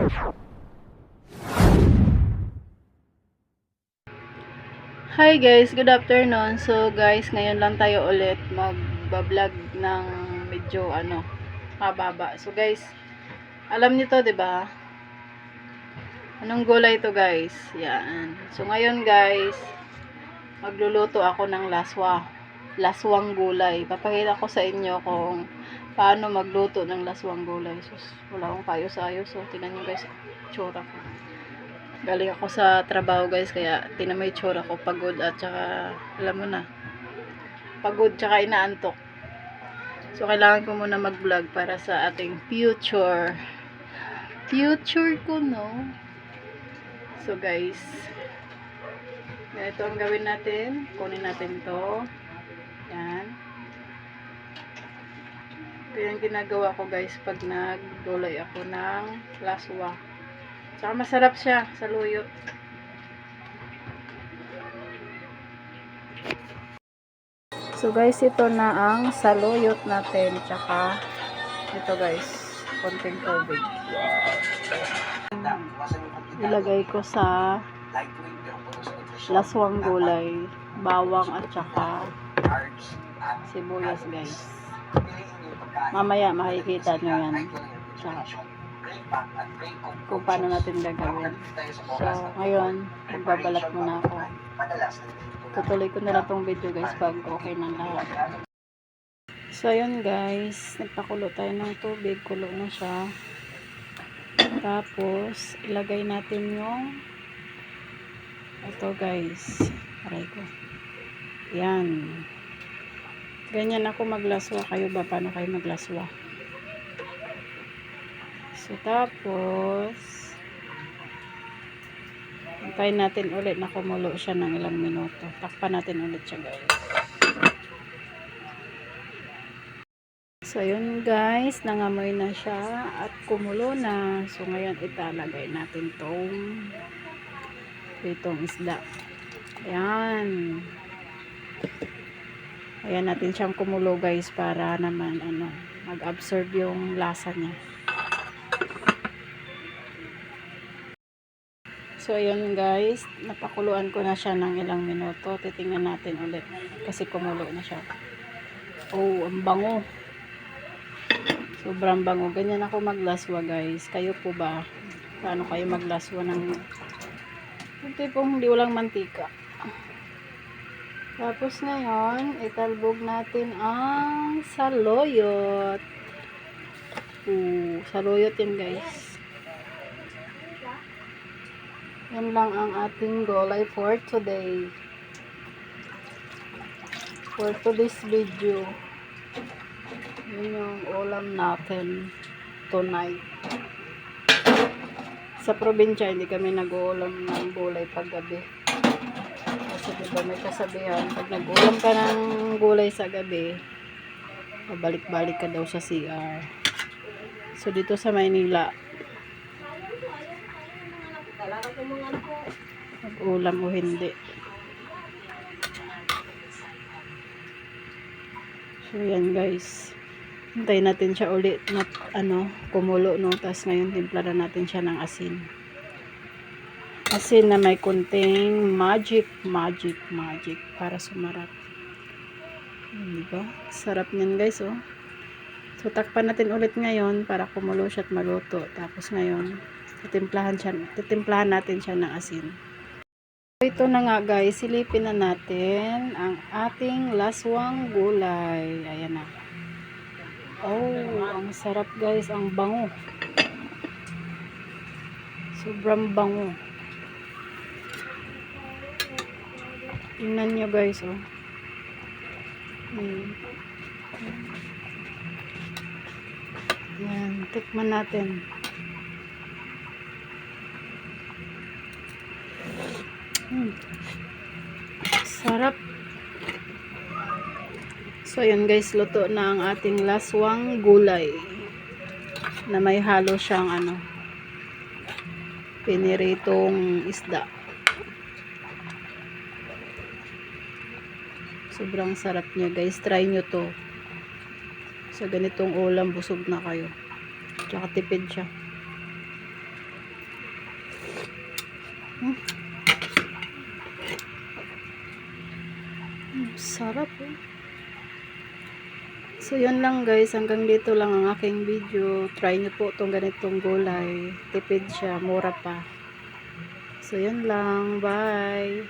Hi guys, good afternoon. So guys, ngayon lang tayo ulit magba-vlog ng medyo ano, mababa. So guys, alam niyo to, 'di ba? Anong gulay to, guys? Yan. So ngayon, guys, magluluto ako ng laswa. Laswang gulay. Papakita ko sa inyo kung paano magluto ng laswang gulay. So, wala akong kaayos-ayos. So, tingnan nyo guys, tsura ko. Galing ako sa trabaho guys, kaya tingnan mo tsura ko. Pagod at saka, alam mo na, pagod tsaka inaantok. So, kailangan ko muna mag-vlog para sa ating future. Future ko, no? So, guys, ganito ang gawin natin. Kunin natin to. Yan. Ito yung ginagawa ko, guys, pag naggulay ako ng laswa. Tsaka masarap siya sa luyo. So guys, ito na ang saluyot natin. Tsaka, ito guys, konting tubig. Ilagay ko sa laswang gulay, bawang at tsaka sibuyas guys. Mamaya makikita nyo yan. Tsaka, kung paano natin gagawin. So, ngayon, magbabalat muna ako. Tutuloy ko na lang tong video guys pag okay na lahat. So, ayun guys, nagpakulo tayo ng tubig. Kulo na siya. Tapos, ilagay natin yung ito guys. Aray ko. Yan. Ganyan ako maglaswa. Kayo ba? Paano kayo maglaswa? So, tapos, antayin natin ulit na kumulo siya ng ilang minuto. Takpan natin ulit siya, guys. So, yun guys, nangamoy na siya at kumulo na. So, ngayon italagay natin tong itong isda. Ayan. Ayan natin siyang kumulo guys para naman ano, mag-absorb yung lasa niya. So, ayun guys, napakuluan ko na siya ng ilang minuto. Titingnan natin ulit kasi kumulo na siya. Oh, ang bango. Sobrang bango. Ganyan ako maglaswa guys. Kayo po ba? Paano kayo maglaswa ng yung tipong hindi walang mantika. Tapos ngayon, italbog natin ang saloyot. Uh, saloyot yan guys. Yan lang ang ating gulay for today. For today's video. Yun yung ulam natin tonight. Sa probinsya, hindi kami nag-uulam ng gulay paggabi. Kasi diba may kasabihan, pag nag-ulam ka ng gulay sa gabi, pabalik-balik ka daw sa CR. So, dito sa Maynila, mag-ulam o hindi. So, yan guys. Hintayin natin siya ulit na ano, kumulo no. Tapos ngayon, timpla na natin siya ng asin. Asin na may kunting magic, magic, magic para sumarap. Diba? Sarap niyan guys, oh. So, takpan natin ulit ngayon para kumulo siya at maluto. Tapos ngayon, titimplahan, siya, titimplahan natin siya ng asin. Ito na nga guys, silipin na natin ang ating laswang gulay. Ayan na. Oh, ang sarap guys, ang bango. Sobrang bango. Tingnan nyo guys, oh. Hmm. Yan, tikman natin. Hmm. Sarap. So, yun guys, luto na ang ating laswang gulay. Na may halo siyang ano, piniritong isda. Sobrang sarap niya guys. Try nyo to. Sa ganitong ulam, busog na kayo. Tsaka tipid siya. Hmm. Hmm, sarap eh. So, yun lang guys. Hanggang dito lang ang aking video. Try nyo po itong ganitong gulay. Tipid siya. Mura pa. So, yun lang. Bye.